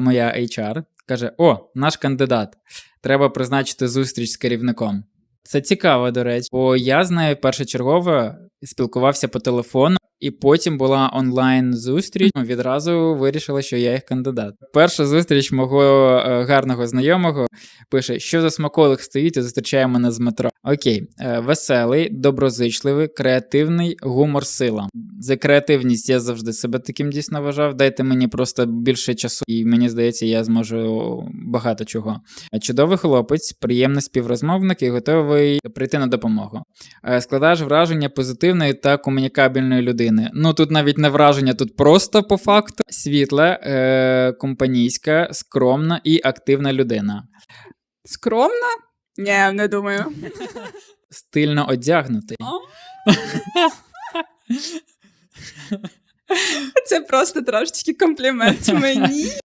моя HR, каже: О, наш кандидат. Треба призначити зустріч з керівником. Це цікаво, до речі, бо я з нею першочергово спілкувався по телефону, і потім була онлайн зустріч. Відразу вирішила, що я їх кандидат. Перша зустріч мого е, гарного знайомого пише, що за смаколик стоїть і зустрічає мене з метро. Окей, е, веселий, доброзичливий, креативний, гумор, сила. За креативність я завжди себе таким дійсно вважав. Дайте мені просто більше часу, і мені здається, я зможу багато чого. Чудовий хлопець, приємний співрозмовник і готовий прийти на допомогу. Е, Складаєш враження позитивної та комунікабельної людини. Ну тут навіть не враження, тут просто по факту світла, е, компанійська, скромна і активна людина. Скромна? Ні, не думаю. Стильно одягнутий. Це просто трошечки комплімент мені.